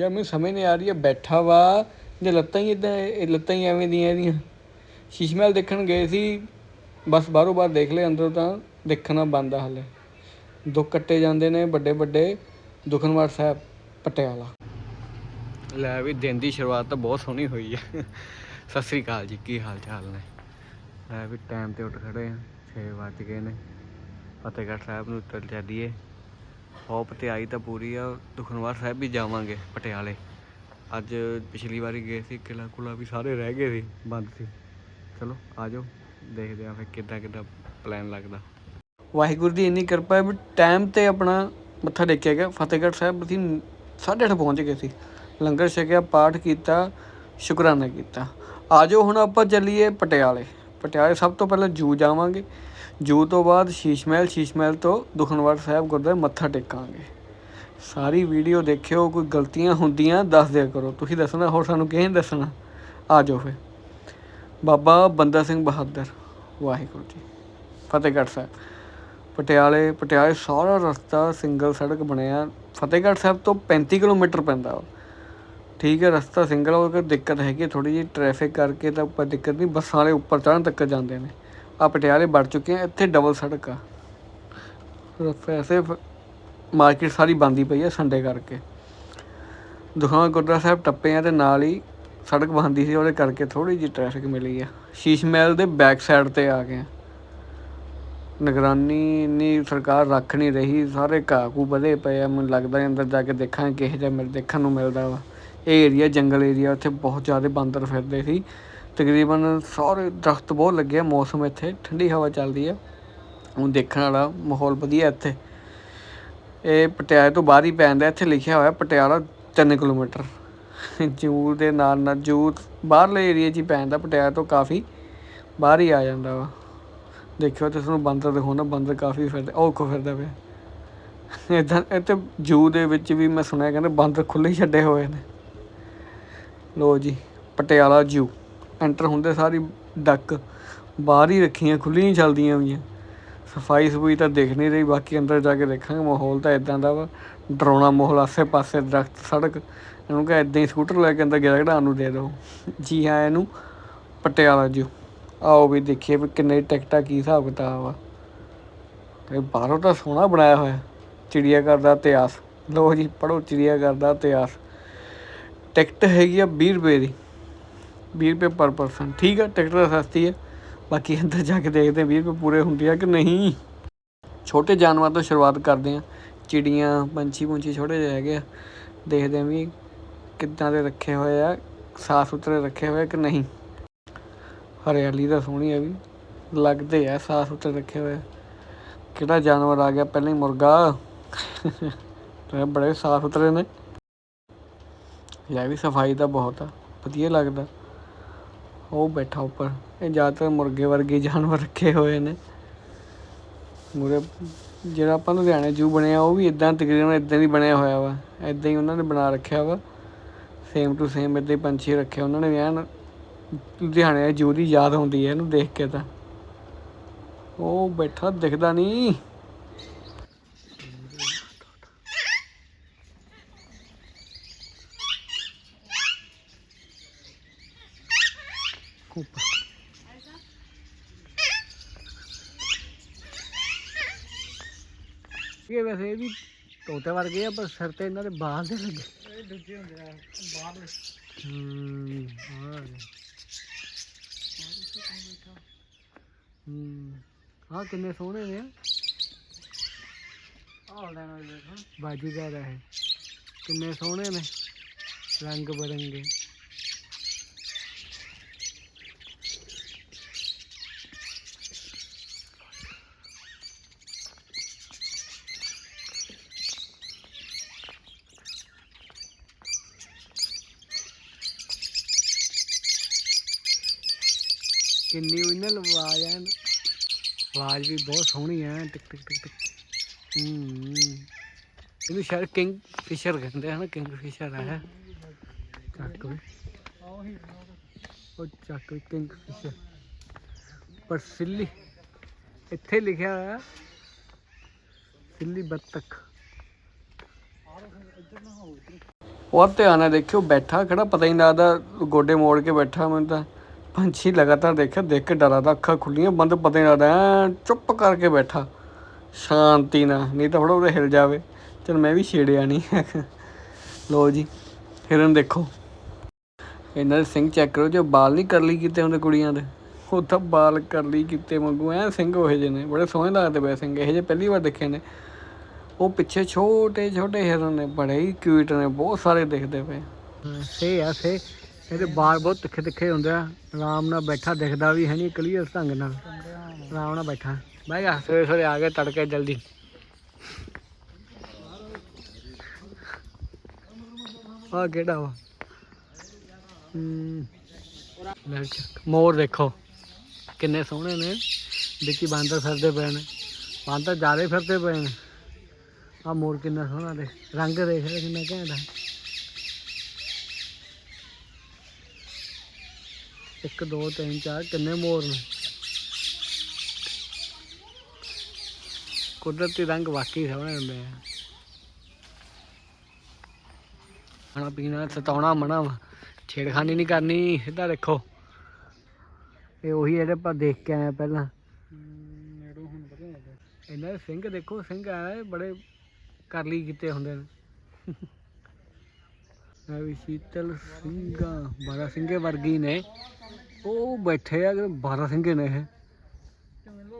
ਯਾਰ ਮੈਨੂੰ ਸਮਝ ਨਹੀਂ ਆ ਰਹੀ ਹੈ ਬੈਠਾ ਵਾ ਜੇ ਲੱਤਾਂ ਹੀ ਇਦਾਂ ਇਹ ਲੱਤਾਂ ਹੀ ਐਵੇਂ ਦੀਆਂ ਇਹਦੀਆਂ। ਸ਼ੀਸ਼ ਮਹਿਲ ਦੇਖਣ ਗਏ ਸੀ, ਬਸ ਬਾਹਰੋਂ ਬਾਹਰ ਦੇਖ ਲਏ, ਅੰਦਰੋਂ ਤਾਂ ਦੇਖਣਾ ਬੰਦ ਆ ਹਲੇ। ਦੋ ਕੱਟੇ ਜਾਂਦੇ ਨੇ ਵੱਡੇ ਵੱਡੇ, ਦੁਖਨਵਾਰ ਸਾਹਿਬ ਪਟਿਆਲਾ। ਲੈ ਵੀ ਦਿਨ ਦੀ ਸ਼ੁਰੂਆਤ ਤਾਂ ਬਹੁਤ ਸੋਹਣੀ ਹੋਈ ਹੈ ਸਤਿ ਸ੍ਰੀ ਅਕਾਲ ਜੀ, ਕੀ ਹਾਲ ਚਾਲ ਨੇ? ਲੈ ਵੀ ਟਾਈਮ ਤੇ ਉੱਠ ਖੜੇ ਆ 6 ਵੱਜ ਗਏ ਨੇ। ਫਤਿਹਗੜ੍ਹ ਸਾਹਿਬ ਨੂੰ ਚੱਲ ਚੱਲੀਏ। ਹੋਪ ਤੇ ਆਈ ਤਾਂ ਪੂਰੀ ਆ ਦੁਖਨਵਾਰ ਸਾਹਿਬ ਵੀ ਜਾਵਾਂਗੇ ਪਟਿਆਲੇ। ਅੱਜ ਪਿਛਲੀ ਵਾਰੀ ਗਏ ਸੀ, ਕਿਲਾ ਕੁਲਾ ਵੀ ਸਾਰੇ ਰਹਿ ਗਏ ਸੀ, ਬੰਦ ਸੀ। ਚਲੋ, ਆ ਜਾਓ, ਦੇਖਦੇ ਆ ਫਿਰ ਕਿੱਦਾਂ ਕਿੱਦਾਂ ਪਲਾਨ ਲੱਗਦਾ। ਵਾਹਿਗੁਰੂ ਦੀ ਇੰਨੀ ਕਿਰਪਾ ਹੈ ਵੀ ਟਾਈਮ ਤੇ ਆਪਣਾ ਮੱਥਾ ਟੇਕਿਆ ਗਿਆ। ਫਤਿਹਗੜ੍ਹ ਸਾਹਿਬ ਅਸੀਂ 8:30 ਪਹੁੰਚ ਗਏ ਸੀ। ਲੰਗਰ ਛਕਿਆ, ਪਾਠ ਕੀਤਾ, ਸ਼ੁਕਰਾਨਾ ਕੀਤਾ। ਆ ਜਾਓ, ਹੁਣ ਆਪਾਂ ਚੱਲੀਏ ਪਟਿਆਲੇ। ਪਟਿਆਲੇ ਸਭ ਤੋਂ ਪਹਿਲਾਂ ਜੂ ਜਾਵਾਂਗੇ। ਜੂ ਤੋਂ ਬਾਅਦ ਸ਼ੀਸ਼ ਮਹਿਲ ਸ਼ੀਸ਼ ਮਹਿਲ ਤੋਂ ਦੁਖਨਵਾਰ ਸਾਹਿਬ ਗੁਰਦੁਆਰੇ ਮੱਥਾ ਟੇਕਾਂਗੇ। ਸਾਰੀ ਵੀਡੀਓ ਦੇਖਿਓ, ਕੋਈ ਗਲਤੀਆਂ ਹੁੰਦੀਆਂ ਦੱਸ ਦਿਆ ਕਰੋ। ਤੁਸੀਂ ਦੱਸਣਾ, ਹੋਰ ਸਾਨੂੰ ਕਿਹਨੇ ਦੱਸਣਾ? ਆ ਜਾਓ ਫਿਰ। ਬਾਬਾ ਬੰਦਾ ਸਿੰਘ ਬਹਾਦਰ, ਵਾਹਿਗੁਰੂ ਜੀ। ਫਤਿਹਗੜ੍ਹ ਸਾਹਿਬ। ਪਟਿਆਲੇ ਪਟਿਆਲੇ ਸਾਰਾ ਰਸਤਾ ਸਿੰਗਲ ਸੜਕ ਬਣਿਆ। ਫਤਿਹਗੜ੍ਹ ਸਾਹਿਬ ਤੋਂ 35 ਕਿਲੋਮੀਟਰ ਪੈਂਦਾ ਉਹ। ਠੀਕ ਹੈ, ਰਸਤਾ ਸਿੰਗਲ ਹੋ ਕੇ ਦਿੱਕਤ ਹੈਗੀ ਥੋੜੀ ਜਿਹੀ ਟ੍ਰੈਫਿਕ ਕਰਕੇ ਤਾਂ ਉੱਪਰ ਦਿੱਕਤ ਨਹੀਂ, ਬੱਸਾਂ ਵਾਲੇ ਉੱਪਰ ਚੜ੍ਹਨ ਤੱਕ ਜਾਂਦੇ ਨੇ। ਆ ਪਟਿਆਲੇ ਵੜ ਚੁੱਕੇ ਆ, ਇੱਥੇ ਡਬਲ ਸੜਕ ਆ। ਵੈਸੇ ਮਾਰਕੀਟ ਸਾਰੀ ਬੰਦੀ ਪਈ ਆ ਸੰਡੇ ਕਰਕੇ। ਦੁਖਾਂ ਗੁਰਦੁਆਰਾ ਸਾਹਿਬ ਟੱਪੇ ਆ ਤੇ ਨਾਲ ਹੀ ਸੜਕ ਬੰਦੀ ਸੀ, ਉਹਦੇ ਕਰਕੇ ਥੋੜੀ ਜਿਹੀ ਟ੍ਰੈਫਿਕ ਮਿਲੀ ਆ। ਸ਼ੀਸ਼ ਮਹਿਲ ਦੇ ਬੈਕ ਸਾਈਡ ਤੇ ਆ ਗਏ ਨਿਗਰਾਨੀ ਇੰਨੀ ਸਰਕਾਰ ਰੱਖ ਨਹੀਂ ਰਹੀ, ਸਾਰੇ ਘਾਹ ਘੂ ਵਧੇ ਪਏ ਆ। ਮੈਨੂੰ ਲੱਗਦਾ ਅੰਦਰ ਜਾ ਕੇ ਦੇਖਾਂ ਕਿਹੋ ਜਿਹਾ ਮੇਰੇ ਦੇਖਣ ਨੂੰ ਮਿਲਦਾ ਵਾ। ਇਹ ਏਰੀਆ ਜੰਗਲ ਏਰੀਆ ਉੱਥੇ ਬਹੁਤ ਜ਼ਿਆਦਾ ਬਾਂਦਰ ਫਿਰਦੇ ਸੀ। ਤਕਰੀਬਨ ਸਾਰੇ ਦਰਖਤ ਬਹੁਤ ਲੱਗੇ ਆ, ਮੌਸਮ ਇੱਥੇ, ਠੰਡੀ ਹਵਾ ਚੱਲਦੀ ਆ। ਹੁਣ ਦੇਖਣ ਵਾਲਾ ਮਾਹੌਲ ਵਧੀਆ ਇੱਥੇ। ਇਹ ਪਟਿਆਲੇ ਤੋਂ ਬਾਹਰ ਹੀ ਪੈਂਦਾ, ਇੱਥੇ ਲਿਖਿਆ ਹੋਇਆ ਪਟਿਆਲਾ 3 ਕਿਲੋਮੀਟਰ। ਜੂ ਦੇ ਨਾਲ ਨਾਲ ਜੂ ਬਾਹਰਲੇ ਏਰੀਆ 'ਚ ਹੀ ਪੈਂਦਾ, ਪਟਿਆਲੇ ਤੋਂ ਕਾਫੀ ਬਾਹਰ ਹੀ ਆ ਜਾਂਦਾ ਵਾ। ਦੇਖਿਓ ਤੇ ਤੁਹਾਨੂੰ ਬਾਂਦਰ ਦਿਖਾਉਣਾ ਬਾਂਦਰ ਕਾਫੀ ਫਿਰਦਾ ਉਹ ਕੋ ਫਿਰਦਾ ਪਿਆ। ਇਦਾਂ, ਇੱਥੇ ਜੂ ਦੇ ਵਿੱਚ ਵੀ ਮੈਂ ਸੁਣਿਆ ਕਹਿੰਦੇ ਬਾਂਦਰ ਖੁੱਲੇ ਛੱਡੇ ਹੋਏ ਨੇ। ਲੋ ਜੀ, ਪਟਿਆਲਾ ਜੂ। ਐਂਟਰ ਹੁੰਦੇ ਸਾਰੀ ਡੱਕ ਬਾਹਰ ਹੀ ਰੱਖੀਆਂ ਖੁੱਲੀਆਂ ਹੀ ਚੱਲਦੀਆਂ ਹੋਈਆਂ। ਸਫ਼ਾਈ ਸਫੂਈ ਤਾਂ ਦੇਖ ਨਹੀਂ ਰਹੀ, ਬਾਕੀ ਅੰਦਰ ਜਾ ਕੇ ਦੇਖਾਂਗੇ, ਮਾਹੌਲ ਤਾਂ ਇਦਾਂ ਦਾ ਵਾ। ਡਰਾਉਣਾ ਮਾਹੌਲ ਆਸੇ ਪਾਸੇ ਦਰਖਤ, ਸੜਕ, ਇਹਨੂੰ ਕਹ ਇਦਾਂ ਹੀ ਸਕੂਟਰ ਲੈ ਕੇ ਅੰਦਰ ਗਿਆ ਨੂੰ ਦੇ ਦਿਓ। ਜੀ ਹਾਂ, ਇਹਨੂੰ ਪਟਿਆਲਾ ਜੂ ਆਓ ਵੀ ਦੇਖੀਏ ਵੀ ਕਿੰਨੇ ਟਿਕਟਾਂ ਕੀ ਹਿਸਾਬ ਕਿਤਾਬ ਆ। ਤੇ ਬਾਹਰੋਂ ਤਾਂ ਸੋਹਣਾ ਬਣਾਇਆ ਹੋਇਆ ਚਿੜੀਆ ਘਰ ਦਾ ਇਤਿਹਾਸ। ਲੋ ਜੀ ਪੜੋ ਚਿੜੀਆ ਘਰ ਦਾ ਇਤਿਹਾਸ। ਟਿਕਟ ਹੈਗੀ ਆ 20 ਰੁਪਏ ਦੀ। 20 ਰੁਪਏ ਪਰ ਪਰਸਨ। ਠੀਕ ਆ, ਟਿਕਟ ਸਸਤੀ ਹੈ ਬਾਕੀ ਅੰਦਰ ਜਾ ਕੇ ਦੇਖਦੇ ਹਾਂ 20 ਰੁਪਏ ਪੂਰੇ ਹੁੰਦੇ ਆ ਕਿ ਨਹੀਂ। ਛੋਟੇ ਜਾਨਵਰ ਤੋਂ ਸ਼ੁਰੂਆਤ ਕਰਦੇ ਆ। ਚਿੜੀਆਂ, ਪੰਛੀ ਪੁੰਛੀ ਛੋਟੇ ਜਿਹੇ ਹੈਗੇ ਆ। ਦੇਖਦੇ ਆ ਵੀ ਕਿੱਦਾਂ ਦੇ ਰੱਖੇ ਹੋਏ ਆ, ਸਾਫ਼ ਸੁਥਰੇ ਰੱਖੇ ਹੋਏ ਕਿ ਨਹੀਂ। ਹਰਿਆਲੀ ਤਾਂ ਸੋਹਣੀ ਹੈ ਵੀ, ਲੱਗਦੇ ਆ ਸਾਫ਼ ਸੁਥਰੇ ਰੱਖੇ ਹੋਏ ਆ। ਕਿਹੜਾ ਜਾਨਵਰ ਆ ਗਿਆ? ਪਹਿਲਾਂ ਹੀ ਮੁਰਗਾ। ਤੇ ਬੜੇ ਸਾਫ਼ ਸੁਥਰੇ ਨੇ। ਲੈ ਵੀ ਸਫ਼ਾਈ ਤਾਂ ਬਹੁਤ ਆ, ਵਧੀਆ ਲੱਗਦਾ। ਉਹ ਬੈਠਾ ਉੱਪਰ। ਇਹ ਜ਼ਿਆਦਾਤਰ ਮੁਰਗੇ ਵਰਗੇ ਜਾਨਵਰ ਰੱਖੇ ਹੋਏ ਨੇ। ਮੁਰੇ, ਜਿਹੜਾ ਆਪਾਂ ਲੁਧਿਆਣੇ ਜੂ ਬਣਿਆ, ਉਹ ਵੀ ਇਦਾਂ ਤਕਰੀਬਨ ਇਦਾਂ ਹੀ ਬਣਿਆ ਹੋਇਆ ਵਾ। ਇਦਾਂ ਹੀ ਉਹਨਾਂ ਨੇ ਬਣਾ ਰੱਖਿਆ ਵਾ। ਸੇਮ ਟੂ ਸੇਮ ਇਦਾਂ ਹੀ ਪੰਛੀ ਰੱਖੇ ਉਹਨਾਂ ਨੇ ਐਨ ਲੁਧਿਆਣੇ ਜੂ ਦੀ ਯਾਦ ਹੁੰਦੀ ਹੈ ਇਹਨੂੰ ਦੇਖ ਕੇ ਤਾਂ। ਉਹ ਬੈਠਾ ਦਿਖਦਾ ਨਹੀਂ। ਇਹ ਵੈਸੇ ਇਹ ਵੀ ਤੋਤੇ ਵਰਗੇ ਆ ਪਰ ਸਿਰ ਤੇ ਇਹਨਾਂ ਦੇ ਬਾਲ ਦੇ ਲੱਗੇ। ਇਹ ਦੂਜੇ ਹੁੰਦੇ ਆ ਬਾਹਰ ਹੂੰ ਹਾਂ। ਕਿੰਨੇ ਸੋਹਣੇ ਨੇ। ਆਹ ਲੈਣਾ ਦੇਖੋ। ਬਾਜੀਗਰ ਹੈ ਕਿੰਨੇ ਸੋਹਣੇ ਨੇ। ਰੰਗ ਬਰੰਗੇ। ਕਿੰਨੀ ਉਹਨੇ ਆਵਾਜ਼ ਹੈ ਆਵਾਜ਼ ਵੀ ਬਹੁਤ ਸੋਹਣੀ ਹੈ ਟਿਕ ਟਿਕ ਟਿਕ ਟਿਕ। ਹੂੰ, ਇਹਨੂੰ ਸ਼ਾਇਦ ਕਿੰਗ ਫਿਸ਼ਰ ਕਹਿੰਦੇ ਹਨ ਕਿੰਗ ਫਿਸ਼ਰ ਹੈ ਚੱਕ ਵੀ। ਉਹ ਚੱਕ ਵੀ ਕਿੰਗ ਫਿਸ਼ਰ। ਪਰ ਸਿੱਲੀ, ਇੱਥੇ ਲਿਖਿਆ ਹੋਇਆ, ਸਿੱਲੀ ਬੱਤਖ। ਉਹ ਧਿਆਨ ਨਾਲ ਦੇਖਿਓ, ਬੈਠਾ ਖੜਾ, ਪਤਾ ਹੀ ਨਹੀਂ ਲੱਗਦਾ ਗੋਡੇ ਮੋੜ ਕੇ ਬੈਠਾ, ਮੈਨੂੰ ਤਾਂ ਪੰਛੀ ਲਗਾਤਾਰ ਦੇਖਿਆ, ਦੇਖ ਕੇ ਡਰਾ ਦਾ ਅੱਖਾਂ ਖੁੱਲੀਆਂ, ਬੰਦ ਪਤਾ ਹੀ ਨਹੀਂ ਚੁੱਪ ਕਰਕੇ ਬੈਠਾ। ਸ਼ਾਂਤੀ ਨਾਲ, ਨਹੀਂ ਤਾਂ ਥੋੜਾ ਉਹਦੇ ਹਿਲ ਜਾਵੇ। ਚਲ ਮੈਂ ਵੀ ਛੇੜਿਆ ਨਹੀਂ ਲੋ ਜੀ, ਹਿਰਨ ਦੇਖੋ। ਇਹਨਾਂ ਦੇ ਸਿੰਘ ਚੈੱਕ ਕਰੋ, ਜੋ ਬਾਲ ਨਹੀਂ ਕਰਲੀ ਕੀਤੇ ਹੁੰਦੇ ਕੁੜੀਆਂ ਦੇ। ਉਹ ਤਾਂ ਬਾਲ ਕਰਲੀ ਕੀਤੇ ਵਾਂਗੂ, ਐ ਸਿੰਘ ਉਹ ਜਿਹੇ ਨੇ। ਬੜੇ ਸੋਹਣੇ ਲੱਗਦੇ ਪਏ ਸਿੰਘ, ਇਹੋ ਜਿਹੇ ਪਹਿਲੀ ਵਾਰ ਦੇਖੇ ਨੇ। ਉਹ ਪਿੱਛੇ ਛੋਟੇ ਛੋਟੇ ਹਿਰਨ ਨੇ, ਬੜੇ ਹੀ ਕਿਊਟ ਨੇ, ਬਹੁਤ ਸਾਰੇ ਦਿਖਦੇ ਪਏ ਸੇ ਆ ਸੇ। ਇਹਦੇ ਬਾਲ ਬਹੁਤ ਤਿੱਖੇ ਤਿੱਖੇ ਹੁੰਦੇ ਆ। ਆਰਾਮ ਨਾਲ ਬੈਠਾ ਦਿਖਦਾ ਵੀ ਹੈ ਨਹੀਂ ਕਲੀਅਰ ਢੰਗ ਨਾਲ। ਆਰਾਮ ਨਾਲ ਬੈਠਾ। ਬਹਿ ਗਿਆ ਸਵੇਰੇ ਸਵੇਰੇ ਆ ਗਏ ਤੜਕੇ ਜਲਦੀ। ਆ ਕਿਹੜਾ ਵਾ? ਮਿਰਚ ਮੋਰ ਦੇਖੋ। ਕਿੰਨੇ ਸੋਹਣੇ ਨੇ। ਦਿੱਕੀ ਬਾਂਦਰ ਫਿਰਦੇ ਪਏ ਨੇ। ਬਾਂਦਰ ਜਾਦੇ ਫਿਰਦੇ ਪਏ ਨੇ। ਆ ਮੋਰ ਕਿੰਨਾ ਸੋਹਣਾ ਦੇ ਰੰਗ ਦੇਖ ਲੈ ਕਿੰਨਾ ਘੈਂਟ ਹੈ 1 2 3 4 ਕਿੰਨੇ ਮੋਰ ਨੇ? ਕੁਦਰਤੀ ਰੰਗ ਵਾਕਈ ਸੋਹਣੇ ਹੁੰਦੇ ਆ। ਖਾਣਾ ਪੀਣਾ, ਸਤਾਉਣਾ, ਮਨਾ ਛੇੜਖਾਨੀ ਨਹੀਂ ਕਰਨੀ, ਸਿੱਧਾ ਦੇਖੋ। ਇਹ ਉਹੀ ਜਿਹੜੇ ਆਪਾਂ ਦੇਖ ਕੇ ਆਏ ਪਹਿਲਾਂ। ਨੇੜੋਂ ਹੁਣ ਪਤਾ ਇਹਨਾਂ ਦੇ ਸਿੰਘ ਦੇਖੋ, ਸਿੰਘ ਆਏ ਬੜੇ ਕਰਲੀ ਕੀਤੇ ਹੁੰਦੇ ਨੇ। ਮੈਂ ਵੀ ਸ਼ੀਤਲ ਸਿੰਘਾਂ, ਬਾਰਾ ਸਿੰਘੇ ਵਰਗੀ ਨੇ। ਉਹ ਬੈਠੇ ਆ ਬਾਰਾ ਸਿੰਘੇ ਨੇ ਇਹ।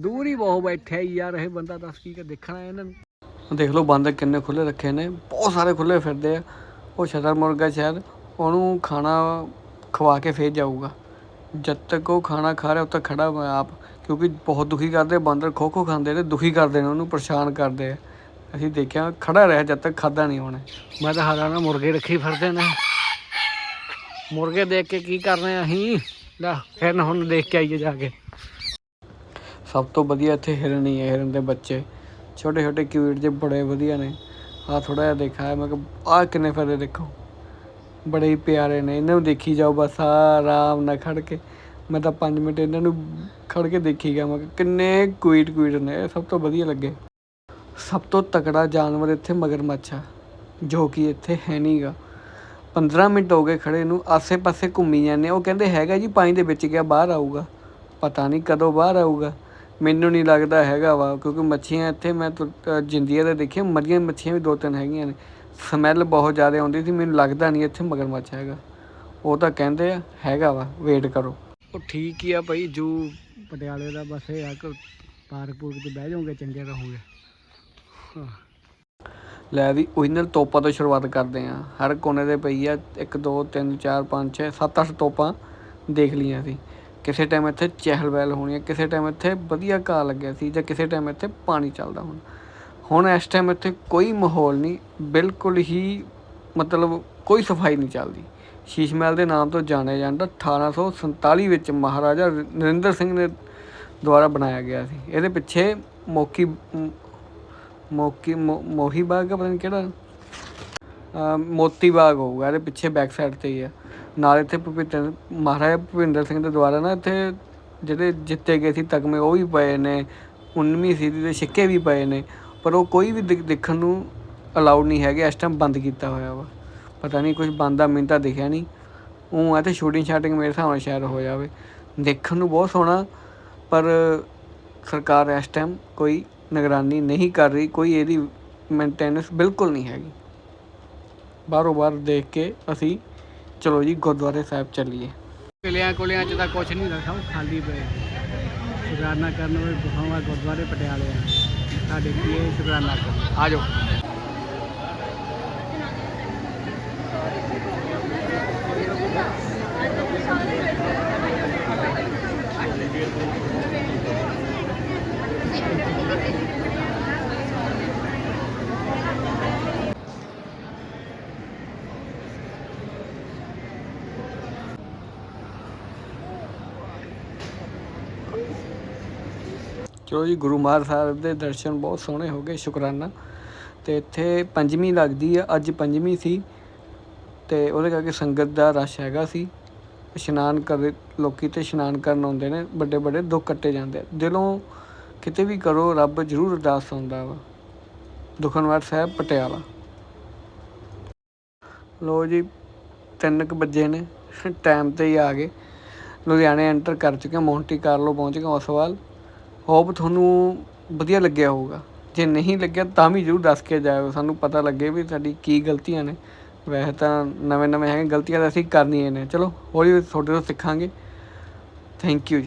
ਦੂਰ ਹੀ ਬਹੁਤ ਬੈਠਿਆ ਆ ਯਾਰ, ਇਹ ਬੰਦਾ ਦੱਸ ਕੀ ਕਰ ਦੇਖਣਾ ਇਹਨਾਂ ਨੂੰ। ਦੇਖ ਲਓ, ਬੰਦ ਕਿੰਨੇ ਖੁੱਲੇ ਰੱਖੇ ਨੇ, ਬਹੁਤ ਸਾਰੇ ਖੁੱਲੇ ਫਿਰਦੇ ਆ। ਉਹ ਸ਼ਤਰ ਮੁਰਗਾ ਸ਼ਾਇਦ, ਉਹਨੂੰ ਖਾਣਾ ਖਵਾ ਕੇ ਫੇਰ ਜਾਊਗਾ। ਜਦ ਤੱਕ ਉਹ ਖਾਣਾ ਖਾ ਰਿਹਾ ਉਦ ਤੱਕ ਖੜਾ ਮੈਂ ਆਪ, ਕਿਉਂਕਿ ਬਹੁਤ ਦੁਖੀ ਕਰਦੇ, ਬਾਂਦਰ ਖੋ ਖੋ ਖਾਂਦੇ ਨੇ, ਦੁਖੀ ਕਰਦੇ ਨੇ, ਉਹਨੂੰ ਪਰੇਸ਼ਾਨ ਕਰਦੇ ਆ। ਅਸੀਂ ਦੇਖਿਆ ਖੜਾ ਰਿਹਾ ਜਦ ਤੱਕ ਖਾਦਾ ਨਹੀਂ ਉਹਨੇ। ਮੈਂ ਤਾਂ ਹਾਰਾ ਨਾ ਮੁਰਗੇ ਰੱਖੀ ਫਿਰਦੇ ਨੇ। ਮੁਰਗੇ ਦੇਖ ਕੇ ਕੀ ਕਰਨੇ ਆ ਅਸੀਂ? ਲੈ ਫਿਰ ਨਾ ਹੁਣ ਦੇਖ ਕੇ ਆਈਏ ਜਾ ਕੇ। ਸਭ ਤੋਂ ਵਧੀਆ ਇੱਥੇ ਹਿਰਨ ਹੀ ਹੈ ਹਿਰਨ ਦੇ ਬੱਚੇ। ਛੋਟੇ ਛੋਟੇ ਕਿਊਟ ਜਿਹੇ ਬੜੇ ਵਧੀਆ ਨੇ। ਆ ਥੋੜਾ ਜਿਹਾ ਦੇਖਾ ਮੈਂ ਕਿਹਾ ਆ ਕਿੰਨੇ ਫਰੇ ਦੇਖੋ। ਬੜੇ ਹੀ ਪਿਆਰੇ ਨੇ। ਇਹਨਾਂ ਨੂੰ ਦੇਖੀ ਜਾਓ ਬਸ ਆਰਾਮ ਨਾਲ ਖੜ ਕੇ। ਮੈਂ ਤਾਂ 5 ਮਿੰਟ ਇਹਨਾਂ ਨੂੰ ਖੜ ਕੇ ਦੇਖੀ ਗਿਆ ਮੈਂ ਕਿੰਨੇ ਕੁਈਟ ਕੁਈਟ ਨੇ ਸਭ ਤੋਂ ਵਧੀਆ ਲੱਗੇ। ਸਭ ਤੋਂ ਤਕੜਾ ਜਾਨਵਰ ਇੱਥੇ ਮਗਰਮੱਛ ਆ ਜੋ ਕਿ ਇੱਥੇ ਹੈ ਨਹੀਂਗਾ 15 ਮਿੰਟ ਹੋ ਗਏ ਖੜ੍ਹੇ ਨੂੰ ਆਸੇ-ਪਾਸੇ ਘੁੰਮੀ ਜਾਂਦੇ ਉਹ ਕਹਿੰਦੇ ਹੈਗਾ ਜੀ ਪਾਣੀ ਦੇ ਵਿੱਚ ਗਿਆ ਬਾਹਰ ਆਊਗਾ? ਪਤਾ ਨਹੀਂ ਕਦੋਂ ਬਾਹਰ ਆਊਗਾ। ਮੈਨੂੰ ਨਹੀਂ ਲੱਗਦਾ ਹੈਗਾ ਵਾ ਕਿਉਂਕਿ ਮੱਛੀਆਂ ਇੱਥੇ ਮੈਂ ਤੁ- ਅ, ਜਿੰਦੀਆਂ ਦੇ ਦੇਖੀਆਂ ਮਰੀਆਂ ਮੱਛੀਆਂ ਵੀ ਦੋ ਤਿੰਨ ਹੈਗੀਆਂ ਨੇ। ਸਮੈਲ ਬਹੁਤ ਜ਼ਿਆਦਾ ਆਉਂਦੀ ਸੀ ਮੈਨੂੰ ਲੱਗਦਾ ਨਹੀਂ ਇੱਥੇ ਮਗਰਮੱਛ ਹੈਗਾ। ਉਹ ਤਾਂ ਕਹਿੰਦੇ ਆ ਹੈਗਾ ਵਾ ਵੇਟ ਕਰੋ। ਉਹ ਠੀਕ ਹੀ ਆ ਭਾਈ ਜੂ ਪਟਿਆਲੇ ਦਾ ਬਸ ਇਹ ਆ ਕਿ ਪਾਰਕ ਪੂਰਕ 'ਚ ਬਹਿ ਜਾਓਗੇ ਚੰਗੇ ਰਹੋਗੇ। ਲੈ ਵੀ ਓਰੀਜਨਲ ਤੋਪਾਂ ਤੋਂ ਸ਼ੁਰੂਆਤ ਕਰਦੇ ਆ ਹਰ ਕੋਨੇ ਦੇ ਪਈ ਆ 1 2 3 4 5 6 7 8 ਤੋਪਾਂ ਦੇਖ ਲਈਆਂ ਸੀ। ਕਿਸੇ ਟਾਈਮ ਇੱਥੇ ਚਹਿਲ ਪਹਿਲ ਹੋਣੀ ਹੈ ਕਿਸੇ ਟਾਈਮ ਇੱਥੇ ਵਧੀਆ ਘਾਹ ਲੱਗਿਆ ਸੀ ਜਾਂ ਕਿਸੇ ਟਾਈਮ ਇੱਥੇ ਪਾਣੀ ਚੱਲਦਾ ਹੁਣ। ਹੁਣ ਇਸ ਟਾਈਮ ਇੱਥੇ ਕੋਈ ਮਾਹੌਲ ਨਹੀਂ, ਬਿਲਕੁਲ ਹੀ ਮਤਲਬ ਕੋਈ ਸਫ਼ਾਈ ਨਹੀਂ ਚੱਲਦੀ। ਸ਼ੀਸ਼ ਮਹਿਲ ਦੇ ਨਾਮ ਤੋਂ ਜਾਣਿਆ ਜਾਂਦਾ 1847 ਵਿੱਚ ਮਹਾਰਾਜਾ ਨਰਿੰਦਰ ਸਿੰਘ ਨੇ ਦੁਆਰਾ ਬਣਾਇਆ ਗਿਆ ਸੀ। ਇਹਦੇ ਪਿੱਛੇ ਮੋਕੀ ਮੋਕੀ ਮੋ- ਮੋਹੀ ਬਾਗ ਆ, ਪਤਾ ਨਹੀਂ ਕਿਹੜਾ? ਮੋਤੀ ਬਾਗ ਹੋਊਗਾ, ਇਹਦੇ ਪਿੱਛੇ ਬੈਕ ਸਾਈਡ ਤੇ ਹੀ ਆ। ਨਾਲ ਇੱਥੇ ਭੁਪਿੰਦਰ, ਮਹਾਰਾਜਾ ਭੁਪਿੰਦਰ ਸਿੰਘ ਦੇ ਦੁਆਰਾ ਨਾ ਇੱਥੇ ਜਿਹੜੇ ਜਿੱਤੇ ਗਏ ਸੀ ਤਗਮੇ, ਉਹ ਵੀ ਪਏ ਨੇ। 19ਵੀਂ ਸਦੀ ਦੇ ਸਿੱਕੇ ਵੀ ਪਏ ਨੇ। ਪਰ ਉਹ ਕੋਈ ਵੀ ਦਿਖ- ਦੇਖਣ ਨੂੰ ਅਲਾਉਡ ਨਹੀਂ ਹੈਗੇ, ਇਸ ਟਾਈਮ ਬੰਦ ਕੀਤਾ ਹੋਇਆ ਵਾ। ਪਤਾ ਨਹੀਂ ਕੁਝ ਬੰਦ ਦਾ ਮੈਨੂੰ ਦਿਖਿਆ ਨਹੀਂ ਉਹ ਆ ਤੇ ਸ਼ੂਟਿੰਗ ਸ਼ਾਟਿੰਗ ਮੇਰੇ ਹਿਸਾਬ ਨਾਲ ਸ਼ਾਇਦ ਹੋ ਜਾਵੇ। ਦੇਖਣ ਨੂੰ ਬਹੁਤ ਸੋਹਣਾ, ਪਰ ਸਰਕਾਰ ਇਸ ਟਾਈਮ ਕੋਈ ਨਿਗਰਾਨੀ ਨਹੀਂ ਕਰ ਰਹੀ ਕੋਈ ਇਹਦੀ ਮੇਨਟੇਨੈਂਸ ਬਿਲਕੁਲ ਨਹੀਂ ਹੈਗੀ ਬਾਹਰੋਂ ਬਾਹਰ ਦੇਖ ਕੇ ਅਸੀਂ ਚਲੋ ਜੀ ਗੁਰਦੁਆਰੇ ਸਾਹਿਬ ਚੱਲੀਏ ਕਿਲਿਆਂ ਕੁਲਿਆਂ 'ਚ ਤਾਂ ਕੁਝ ਨਹੀਂ ਸਭ ਖਾਲੀ ਪਏ ਸ਼ੁਕਰਾਨਾ ਕਰਨ ਵਾਲੇ ਗੁਫਾਵਾਂ ਗੁਰਦੁਆਰੇ ਪਟਿਆਲੇ ਆ ਸਾਡੇ ਕੀ ਸ਼ੁਕਰਾਨਾ ਕਰ ਆ ਜਾਓ ਚਲੋ ਜੀ, ਗੁਰੂ ਮਹਾਰਾਜ ਸਾਹਿਬ ਦੇ ਦਰਸ਼ਨ ਬਹੁਤ ਸੋਹਣੇ ਹੋ ਗਏ, ਸ਼ੁਕਰਾਨਾ। ਤੇ ਇੱਥੇ ਪੰਜਵੀਂ ਲੱਗਦੀ ਆ, ਅੱਜ ਪੰਜਵੀਂ ਸੀ। ਤੇ ਉਹਦੇ ਕਰਕੇ ਸੰਗਤ ਦਾ ਰਸ਼ ਹੈਗਾ ਸੀ। ਇਸ਼ਨਾਨ ਕਰ, ਲੋਕੀ ਤੇ ਇਸ਼ਨਾਨ ਕਰਨ ਆਉਂਦੇ ਨੇ ਵੱਡੇ ਵੱਡੇ ਦੁੱਖ ਕੱਟੇ ਜਾਂਦੇ ਦਿਲੋਂ ਕਿਤੇ ਵੀ ਕਰੋ, ਰੱਬ ਜ਼ਰੂਰ ਅਰਦਾਸ ਸੁਣਦਾ ਵਾ। ਦੁਖਨਵਾਰ ਸਾਹਿਬ, ਪਟਿਆਲਾ। ਲੋ ਜੀ, ਤਿੰਨ ਕੁ ਵਜੇ ਨੇ ਟਾਈਮ ਤੇ ਹੀ ਆ ਗਏ। ਲੁਧਿਆਣੇ ਐਂਟਰ ਕਰ ਚੁੱਕੇ ਹਾਂ, ਮੌਂਟੀ ਕਾਰਲੋ ਪਹੁੰਚ ਗਏ ਉਸਵਾਲ ਹੋਪ ਤੁਹਾਨੂੰ ਵਧੀਆ ਲੱਗਿਆ ਹੋਊਗਾ। ਜੇ ਨਹੀਂ ਲੱਗਿਆ, ਤਾਂ ਵੀ ਜ਼ਰੂਰ ਦੱਸ ਕੇ ਜਾਇਓ। ਸਾਨੂੰ ਪਤਾ ਲੱਗੇ ਵੀ ਸਾਡੀ ਕੀ ਗਲਤੀਆਂ ਨੇ। ਵੈਸੇ ਤਾਂ ਨਵੇਂ ਨਵੇਂ ਹੈਗੇ, ਗਲਤੀਆਂ ਤਾਂ ਅਸੀਂ ਕਰਨੀਆਂ ਨੇ। ਚਲੋ ਹੌਲੀ ਹੌਲੀ ਤੁਹਾਡੇ ਤੋਂ ਸਿੱਖਾਂਗੇ। Thank you